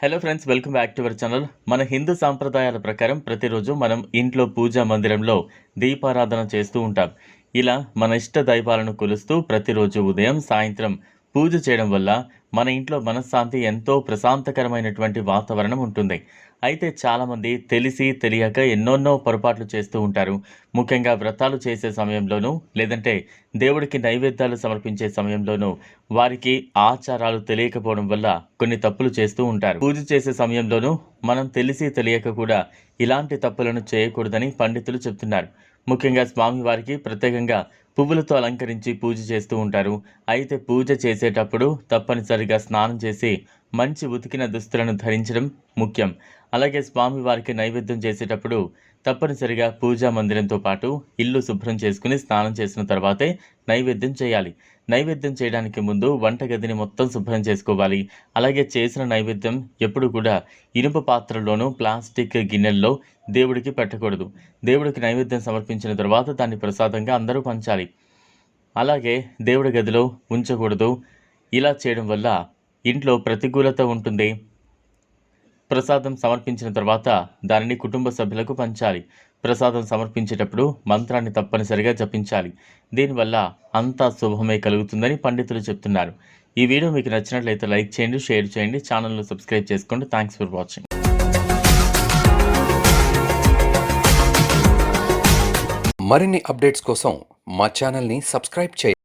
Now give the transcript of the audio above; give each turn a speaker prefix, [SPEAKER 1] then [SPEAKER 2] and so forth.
[SPEAKER 1] Hello friends welcome back to our channel మన హిందూ సాంప్రదాయాల ప్రకారం ప్రతిరోజు మనం ఇంట్లో పూజా మందిరంలో దీపారాధన చేస్తూ ఉంటాం. ఇలా మన ఇష్ట దైవాలను కొలుస్తూ ప్రతిరోజు ఉదయం సాయంత్రం పూజ చేయడం వల్ల మన ఇంట్లో మనశ్శాంతి ఎంతో ప్రశాంతకరమైనటువంటి వాతావరణం ఉంటుంది. అయితే చాలామంది తెలిసి తెలియక ఎన్నోన్నో పొరపాట్లు చేస్తూ ఉంటారు. ముఖ్యంగా వ్రతాలు చేసే సమయంలోనూ లేదంటే దేవుడికి నైవేద్యాలు సమర్పించే సమయంలోనూ వారికి ఆచారాలు తెలియకపోవడం వల్ల కొన్ని తప్పులు చేస్తూ ఉంటారు. పూజ చేసే సమయంలోనూ మనం తెలిసి తెలియక కూడా ఇలాంటి తప్పులను చేయకూడదని పండితులు చెప్తున్నారు. ముఖ్యంగా స్వామివారికి ప్రత్యేకంగా పువ్వులతో అలంకరించి పూజ చేస్తూ ఉంటారు. అయితే పూజ చేసేటప్పుడు తప్పనిసరిగా స్నానం చేసి మంచి ఉతికిన దుస్తులను ధరించడం ముఖ్యం. అలాగే స్వామివారికి నైవేద్యం చేసేటప్పుడు తప్పనిసరిగా పూజా మందిరంతో పాటు ఇల్లు శుభ్రం చేసుకుని స్నానం చేసిన తర్వాతే నైవేద్యం చేయాలి. నైవేద్యం చేయడానికి ముందు వంటగదిని మొత్తం శుభ్రం చేసుకోవాలి. అలాగే చేసిన నైవేద్యం ఎప్పుడు కూడా ఇనుప పాత్రలోనూ ప్లాస్టిక్ గిన్నెల్లో దేవుడికి పెట్టకూడదు. దేవుడికి నైవేద్యం సమర్పించిన తర్వాత దాన్ని ప్రసాదంగా అందరూ పంచాలి. అలాగే దేవుడి గదిలో ఉంచకూడదు. ఇలా చేయడం వల్ల ఇంట్లో ప్రతికూలత ఉంటుంది. ప్రసాదం సమర్పించిన తర్వాత దానిని కుటుంబ సభ్యులకు పంచాలి. ప్రసాదం సమర్పించేటప్పుడు మంత్రాన్ని తప్పనిసరిగా జపించాలి. దీనివల్ల అంతా శుభమే కలుగుతుందని పండితులు చెప్తున్నారు. ఈ వీడియో మీకు నచ్చినట్లయితే లైక్ చేయండి షేర్ చేయండి ఛానల్ను సబ్స్క్రైబ్ చేసుకోండి. థ్యాంక్స్ ఫర్ వాచింగ్
[SPEAKER 2] మరిన్ని అప్డేట్స్ కోసం మా ఛానల్ని సబ్స్క్రైబ్ చేయండి.